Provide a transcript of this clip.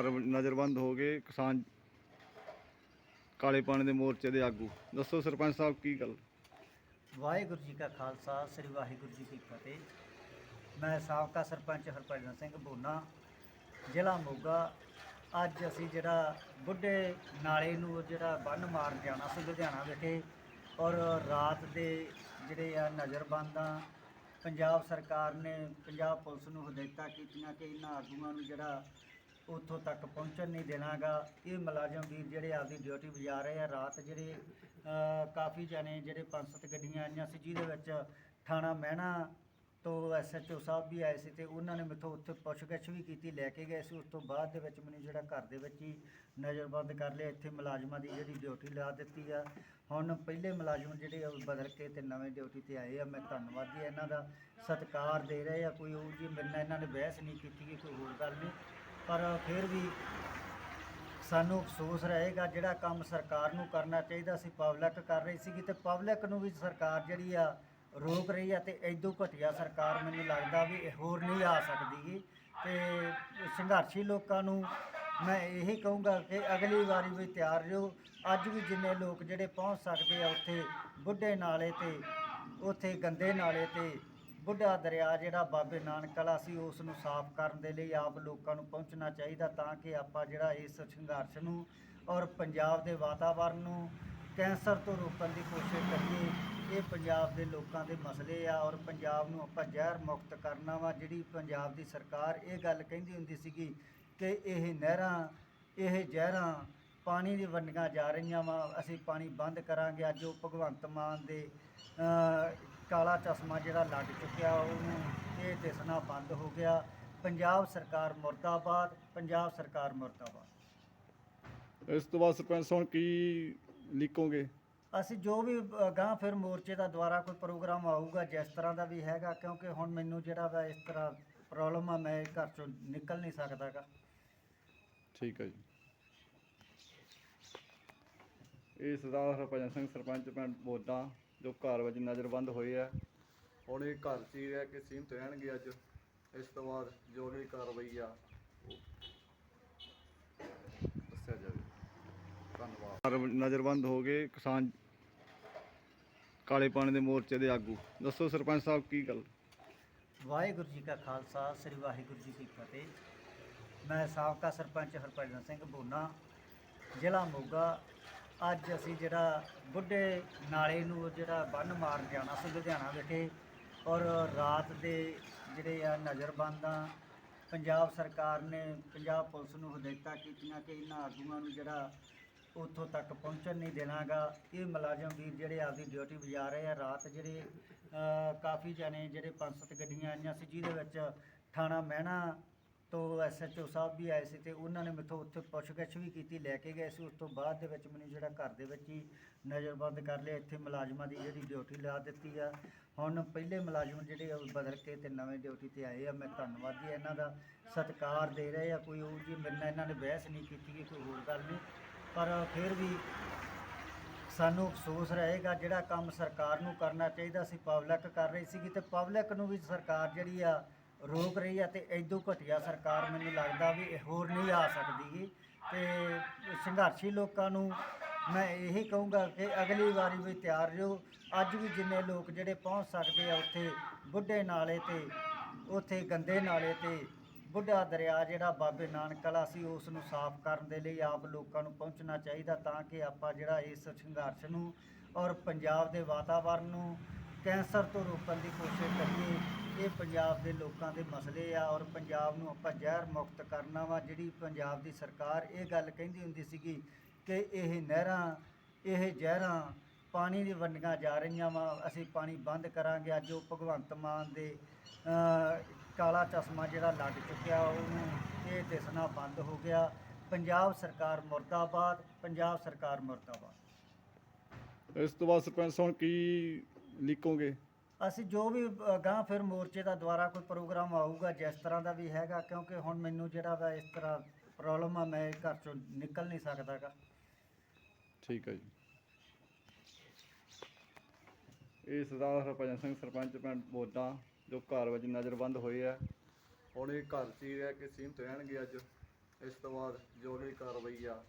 ਨਜ਼ਰਬੰਦ ਹੋ ਗਏ ਕਿਸਾਨ ਕਾਲੇ ਪਾਣੀ ਦੇ ਮੋਰਚੇ ਦੇ ਆਗੂ। ਦੱਸੋ ਸਰਪੰਚ ਸਾਹਿਬ ਕੀ ਗੱਲ? ਵਾਹਿਗੁਰੂ ਜੀ ਕਾ ਖਾਲਸਾ, ਸ੍ਰੀ ਵਾਹਿਗੁਰੂ ਜੀ ਕੀ ਫਤਿਹ। ਮੈਂ ਸਾਬਕਾ ਸਰਪੰਚ ਹਰਭਜਨ ਸਿੰਘ ਬੋਨਾ, ਜ਼ਿਲ੍ਹਾ ਮੋਗਾ। ਅੱਜ ਅਸੀਂ ਜਿਹੜਾ ਬੁੱਢੇ ਨਾਲੇ ਨੂੰ ਜਿਹੜਾ ਬੰਨ ਮਾਰਨ ਜਾਣਾ ਸੀ ਲੁਧਿਆਣਾ ਵਿਖੇ ਔਰ ਰਾਤ ਦੇ ਜਿਹੜੇ ਆ ਨਜ਼ਰਬੰਦਾਂ, ਪੰਜਾਬ ਸਰਕਾਰ ਨੇ, ਪੰਜਾਬ ਪੁਲਿਸ ਨੂੰ ਹਦਾਇਤਾਂ ਕੀਤੀਆਂ ਕਿ ਇਹਨਾਂ ਆਗੂਆਂ ਨੂੰ ਜਿਹੜਾ ਉੱਥੋਂ ਤੱਕ ਪਹੁੰਚਣ ਨਹੀਂ ਦੇਣਾਗਾ। ਇਹ ਮੁਲਾਜ਼ਮ ਵੀਰ ਜਿਹੜੇ ਆਪਦੀ ਡਿਊਟੀ ਵਜਾ ਰਹੇ ਆ, ਰਾਤ ਜਿਹੜੇ ਕਾਫੀ ਜਾਣੇ ਜਿਹੜੇ ਪੰਜ ਸੱਤ ਗੱਡੀਆਂ ਆਈਆਂ ਸੀ, ਜਿਹਦੇ ਵਿੱਚ ਥਾਣਾ ਮਹਿਣਾ ਤੋਂ ਐਸਐਚਓ ਸਾਹਿਬ ਵੀ ਆਏ ਸੀ ਤੇ ਉਹਨਾਂ ਨੇ ਮੇਥੋਂ ਉੱਥੇ ਪੁੱਛਗਿੱਛ ਵੀ ਕੀਤੀ, ਲੈ ਕੇ ਗਏ ਸੀ। ਉਸ ਤੋਂ ਬਾਅਦ ਦੇ ਵਿੱਚ ਮੈਨੂੰ ਜਿਹੜਾ ਘਰ ਦੇ ਵਿੱਚ ਹੀ ਨਜ਼ਰਬੰਦ ਕਰ ਲਿਆ। ਇੱਥੇ ਮੁਲਾਜ਼ਮਾਂ ਦੀ ਜਿਹੜੀ ਡਿਊਟੀ ਲਾ ਦਿੱਤੀ ਆ। ਹੁਣ ਪਹਿਲੇ ਮੁਲਾਜ਼ਮ ਜਿਹੜੇ ਬਦਲ ਕੇ ਤੇ ਨਵੇਂ ਡਿਊਟੀ ਤੇ ਆਏ ਆ। ਮੈਂ ਧੰਨਵਾਦੀ ਇਹਨਾਂ ਦਾ। ਸਤਿਕਾਰ ਦੇ ਰਹੇ ਆ। ਕੋਈ ਉਹ ਜੀ ਮੇਰੇ ਨਾਲ ਇਹਨਾਂ ਨੇ ਬਹਿਸ ਨਹੀਂ ਕੀਤੀ ਕਿ ਕੋਈ ਹੋਰ ਗੱਲ ਨਹੀਂ। ਪਰ ਫਿਰ ਵੀ ਸਾਨੂੰ ਅਫਸੋਸ ਰਹੇਗਾ ਜਿਹੜਾ ਕੰਮ ਸਰਕਾਰ ਨੂੰ ਕਰਨਾ ਚਾਹੀਦਾ ਸੀ ਪਬਲਿਕ ਕਰ ਰਹੀ ਸੀਗੀ ਤੇ ਪਬਲਿਕ ਨੂੰ ਵੀ ਸਰਕਾਰ ਜਿਹੜੀ ਆ ਰੋਕ ਰਹੀ ਆ ਤੇ ਐਦੋਂ ਘਟੀਆ ਸਰਕਾਰ ਮੈਨੂੰ ਲੱਗਦਾ ਵੀ ਹੋਰ ਨਹੀਂ ਆ ਸਕਦੀ ਗੀ ਤੇ ਸੰਘਰਸ਼ੀ ਲੋਕਾਂ ਨੂੰ ਮੈਂ ਇਹੀ ਕਹੂੰਗਾ ਕਿ ਅਗਲੀ ਵਾਰੀ ਵੀ ਤਿਆਰ ਰਹੋ। ਅੱਜ ਵੀ ਜਿੰਨੇ ਲੋਕ ਜਿਹੜੇ ਪਹੁੰਚ ਸਕਦੇ ਆ ਉੱਥੇ ਬੁੱਢੇ ਨਾਲੇ ਤੇ, ਉੱਥੇ ਗੰਦੇ ਨਾਲੇ ਤੇ ਬੁੱਢਾ ਦਰਿਆ ਜਿਹੜਾ ਬਾਬੇ ਨਾਨਕ ਵਾਲਾ ਸੀ, ਉਸ ਨੂੰ ਸਾਫ਼ ਕਰਨ ਦੇ ਲਈ ਆਪ ਲੋਕਾਂ ਨੂੰ ਪਹੁੰਚਣਾ ਚਾਹੀਦਾ ਤਾਂ ਕਿ ਆਪਾਂ ਜਿਹੜਾ ਇਸ ਸੰਘਰਸ਼ ਨੂੰ ਔਰ ਪੰਜਾਬ ਦੇ ਵਾਤਾਵਰਣ ਨੂੰ ਕੈਂਸਰ ਤੋਂ ਰੋਕਣ ਦੀ ਕੋਸ਼ਿਸ਼ ਕਰੀਏ, ਇਹ ਪੰਜਾਬ ਦੇ ਲੋਕਾਂ ਦੇ ਮਸਲੇ ਆ ਔਰ ਪੰਜਾਬ ਨੂੰ ਆਪਾਂ ਜ਼ਹਿਰ ਮੁਕਤ ਕਰਨਾ ਵਾ। ਜਿਹੜੀ ਪੰਜਾਬ ਦੀ ਸਰਕਾਰ ਇਹ ਗੱਲ ਕਹਿੰਦੀ ਹੁੰਦੀ ਸੀਗੀ ਕਿ ਇਹ ਨਹਿਰਾਂ, ਇਹ ਜ਼ਹਿਰਾਂ ਪਾਣੀ ਦੀ ਵੰਡੀਆਂ ਜਾ ਰਹੀਆਂ ਵਾ ਅਸੀਂ ਪਾਣੀ ਬੰਦ ਕਰਾਂਗੇ। ਅੱਜ ਉਹ ਭਗਵੰਤ ਮਾਨ ਦੇ ਕਾਲਾ ਚਸ਼ਮਾ ਜਿਹੜਾ ਲੱਗ ਚੁੱਕਿਆ ਉਹਨੂੰ ਇਹ ਦਿਸਣਾ ਬੰਦ ਹੋ ਗਿਆ। ਪੰਜਾਬ ਸਰਕਾਰ ਮੁਰਦਾਬਾਦ ਪੰਜਾਬ ਸਰਕਾਰ ਮੁਰਦਾਬਾਦ। ਇਸ ਤੋਂ ਬਾਅਦ ਸਰਪੰਚ ਸਾਹਿਬ ਕੀ ਲਿਖੋਗੇ ਅਸੀਂ ਜੋ ਵੀ ਗਾਂਹ ਫਿਰ ਮੋਰਚੇ ਦਾ ਦੁਆਰਾ ਕੋਈ ਪ੍ਰੋਗਰਾਮ ਆਊਗਾ ਜਿਸ ਤਰ੍ਹਾਂ ਦਾ ਵੀ ਹੈਗਾ ਕਿਉਂਕਿ ਹੁਣ ਮੈਨੂੰ ਜਿਹੜਾ ਵਾ ਇਸ ਤਰ੍ਹਾਂ ਪ੍ਰੋਬਲਮ ਆ ਮੈਂ ਘਰ ਚੋਂ ਨਿਕਲ ਨਹੀਂ ਸਕਦਾਗਾ। ਠੀਕ ਹੈ ਜੀ। ਇਹ ਸਰਦਾਰ ਹਰਭਜਨ ਸਿੰਘ, ਸਰਪੰਚ ਪਿੰਡ ਬੋਡਾ ਜੋ ਘਰ ਵਿੱਚ ਨਜ਼ਰਬੰਦ ਹੋਏ ਆ। ਹੁਣ ਇਹ ਘਰ 'ਚ ਹੀ ਰਹਿ ਕੇ ਸੀਮਤ ਰਹਿਣਗੇ ਅੱਜ। ਇਸ ਤੋਂ ਬਾਅਦ ਜੋ ਵੀ ਕਾਰਵਾਈ ਆ ਦੱਸਿਆ ਜਾਵੇ। ਧੰਨਵਾਦ। ਨਜ਼ਰਬੰਦ ਹੋ ਗਏ ਕਿਸਾਨ ਕਾਲੇ ਪਾਣੀ ਦੇ ਮੋਰਚੇ ਦੇ ਆਗੂ। ਦੱਸੋ ਸਰਪੰਚ ਸਾਹਿਬ ਕੀ ਗੱਲ? ਵਾਹਿਗੁਰੂ ਜੀ ਕਾ ਖਾਲਸਾ, ਸ੍ਰੀ ਵਾਹਿਗੁਰੂ ਜੀ ਕੀ ਫਤਿਹ। ਮੈਂ ਸਾਬਕਾ ਸਰਪੰਚ ਹਰਭਜਨ ਸਿੰਘ ਬੋਨਾ, ਜ਼ਿਲ੍ਹਾ ਮੋਗਾ ਅੱਜ ਅਸੀਂ ਜਿਹੜਾ ਬੁੱਢੇ ਨਾਲੇ ਨੂੰ ਜਿਹੜਾ ਬੰਨ ਮਾਰਨ ਜਾਣਾ ਸੀ ਲੁਧਿਆਣਾ ਵਿਖੇ ਔਰ ਰਾਤ ਦੇ ਜਿਹੜੇ ਆ ਨਜ਼ਰਬੰਦਾਂ, ਪੰਜਾਬ ਸਰਕਾਰ ਨੇ, ਪੰਜਾਬ ਪੁਲਿਸ ਨੂੰ ਹਦਾਇਤਾਂ ਕੀਤੀਆਂ ਕਿ ਇਹਨਾਂ ਆਗੂਆਂ ਨੂੰ ਜਿਹੜਾ ਉੱਥੋਂ ਤੱਕ ਪਹੁੰਚਣ ਨਹੀਂ ਦੇਣਾਗਾ। ਇਹ ਮੁਲਾਜ਼ਮ ਵੀਰ ਜਿਹੜੇ ਆਪਦੀ ਡਿਊਟੀ ਵਜਾ ਰਹੇ ਆ, ਰਾਤ ਜਿਹੜੇ ਕਾਫੀ ਜਾਣੇ ਜਿਹੜੇ ਪੰਜ ਸੱਤ ਗੱਡੀਆਂ ਆਈਆਂ ਸੀ, ਜਿਹਦੇ ਵਿੱਚ ਥਾਣਾ ਮਹਿਣਾ ਤੋਂ ਐਸਐਚਓ ਸਾਹਿਬ ਵੀ ਆਏ ਸੀ ਤੇ ਉਹਨਾਂ ਨੇ ਮੇਥੋਂ ਉੱਥੇ ਪੁੱਛਗਿੱਛ ਵੀ ਕੀਤੀ, ਲੈ ਕੇ ਗਏ ਸੀ। ਉਸ ਤੋਂ ਬਾਅਦ ਦੇ ਵਿੱਚ ਮੈਨੂੰ ਜਿਹੜਾ ਘਰ ਦੇ ਵਿੱਚ ਹੀ ਨਜ਼ਰਬੰਦ ਕਰ ਲਿਆ। ਇੱਥੇ ਮੁਲਾਜ਼ਮਾਂ ਦੀ ਜਿਹੜੀ ਡਿਊਟੀ ਲਾ ਦਿੱਤੀ ਆ। ਹੁਣ ਪਹਿਲੇ ਮੁਲਾਜ਼ਮ ਜਿਹੜੇ ਆ ਉਹ ਬਦਲ ਕੇ ਤੇ ਨਵੇਂ ਡਿਊਟੀ ਤੇ ਆਏ ਆ। ਮੈਂ ਧੰਨਵਾਦੀ ਆ ਇਹਨਾਂ ਦਾ। ਸਤਿਕਾਰ ਦੇ ਰਹੇ ਆ। ਕੋਈ ਉਹ ਜੀ ਮੇਰੇ ਨਾਲ ਇਹਨਾਂ ਨੇ ਬਹਿਸ ਨਹੀਂ ਕੀਤੀ ਕਿ ਕੋਈ ਹੋਰ ਗੱਲ ਨਹੀਂ। ਪਰ ਫਿਰ ਵੀ ਸਾਨੂੰ ਅਫਸੋਸ ਰਹੇਗਾ, ਜਿਹੜਾ ਕੰਮ ਸਰਕਾਰ ਨੂੰ ਕਰਨਾ ਚਾਹੀਦਾ। ਸੀ ਪਬਲਿਕ ਕਰ ਰਹੀ ਸੀਗੀ ਤੇ ਪਬਲਿਕ ਨੂੰ ਵੀ ਸਰਕਾਰ ਜਿਹੜੀ ਆ ਰੋਕ ਰਹੀ ਆ ਤੇ ਐਦੋਂ ਘਟੀਆ ਸਰਕਾਰ ਮੈਨੂੰ ਲੱਗਦਾ ਵੀ ਇਹ ਹੋਰ ਨਹੀਂ ਆ ਸਕਦੀ ਗੀ ਤੇ ਸੰਘਰਸ਼ੀ ਲੋਕਾਂ ਨੂੰ ਮੈਂ ਇਹੀ ਕਹੂੰਗਾ ਕਿ ਅਗਲੀ ਵਾਰੀ ਵੀ ਤਿਆਰ ਰਹੋ। ਅੱਜ ਵੀ ਜਿੰਨੇ ਲੋਕ ਜਿਹੜੇ ਪਹੁੰਚ ਸਕਦੇ ਆ ਉੱਥੇ ਬੁੱਢੇ ਨਾਲੇ ਤੇ, ਉੱਥੇ ਗੰਦੇ ਨਾਲੇ ਤੇ, ਬੁੱਢਾ ਦਰਿਆ ਜਿਹੜਾ ਬਾਬੇ ਨਾਨਕ ਕਲਾ ਸੀ, ਉਸ ਨੂੰ ਸਾਫ਼ ਕਰਨ ਦੇ ਲਈ ਆਪ ਲੋਕਾਂ ਨੂੰ ਪਹੁੰਚਣਾ ਚਾਹੀਦਾ ਤਾਂ ਕਿ ਆਪਾਂ ਜਿਹੜਾ ਇਸ ਸੰਘਰਸ਼ ਨੂੰ ਔਰ ਪੰਜਾਬ ਦੇ ਵਾਤਾਵਰਣ ਨੂੰ ਕੈਂਸਰ ਤੋਂ ਰੋਕਣ ਦੀ ਕੋਸ਼ਿਸ਼ ਕਰੀਏ। ਇਹ ਪੰਜਾਬ ਦੇ ਲੋਕਾਂ ਦੇ ਮਸਲੇ ਆ ਔਰ ਪੰਜਾਬ ਨੂੰ ਆਪਾਂ ਜ਼ਹਿਰ ਮੁਕਤ ਕਰਨਾ ਵਾ, ਜਿਹੜੀ ਪੰਜਾਬ ਦੀ ਸਰਕਾਰ ਇਹ ਗੱਲ ਕਹਿੰਦੀ ਹੁੰਦੀ ਸੀਗੀ ਕਿ ਇਹ ਨਹਿਰਾਂ, ਇਹ ਜ਼ਹਿਰਾਂ ਪਾਣੀ ਦੀ ਵੰਡੀਆਂ ਜਾ ਰਹੀਆਂ ਵਾ, ਅਸੀਂ ਪਾਣੀ ਬੰਦ ਕਰਾਂਗੇ। ਅੱਜ ਉਹ ਭਗਵੰਤ ਮਾਨ ਦੇ ਕਾਲਾ ਚਸ਼ਮਾ ਜਿਹੜਾ ਲੱਗ ਚੁੱਕਿਆ, ਉਹਨੂੰ ਇਹ ਦਿਸਣਾ ਬੰਦ ਹੋ ਗਿਆ। ਪੰਜਾਬ ਸਰਕਾਰ ਮੁਰਦਾਬਾਦ, ਪੰਜਾਬ ਸਰਕਾਰ ਮੁਰਦਾਬਾਦ। ਇਸ ਤੋਂ ਬਾਅਦ ਸਰਪੰਚ ਸਾਹਿਬ, ਕੀ ਲਿਖੋਗੇ ਅਸੀਂ ਜੋ ਵੀ ਅ, ਫਿਰ ਮੋਰਚੇ ਦਾ ਦੁਆਰਾ ਕੋਈ ਪ੍ਰੋਗਰਾਮ ਆਊਗਾ ਜਿਸ ਤਰ੍ਹਾਂ ਦਾ ਵੀ ਹੈਗਾ ਕਿਉਂਕਿ ਹੁਣ ਮੈਨੂੰ ਜਿਹੜਾ ਵਾ ਇਸ ਤਰ੍ਹਾਂ ਪ੍ਰੋਬਲਮ ਆ ਮੈਂ ਘਰ ਚੋਂ ਨਿਕਲ ਨਹੀਂ ਸਕਦਾਗਾ ਠੀਕ ਹੈ ਜੀ। ਇਹ ਸਰਦਾਰ ਹਰਭਜਨ ਸਿੰਘ ਸਰਪੰਚ ਪਿੰਡ ਬੋਡਾ ਜੋ ਘਰ ਵਿੱਚ ਨਜ਼ਰਬੰਦ ਹੋਏ ਆ। ਹੁਣ ਇਹ ਘਰ 'ਚ ਹੀ ਰਹਿ ਕੇ ਸੀਮਤ ਰਹਿਣਗੇ ਅੱਜ। ਇਸ ਤੋਂ ਬਾਅਦ ਜੋ ਵੀ ਕਾਰਵਾਈ ਆ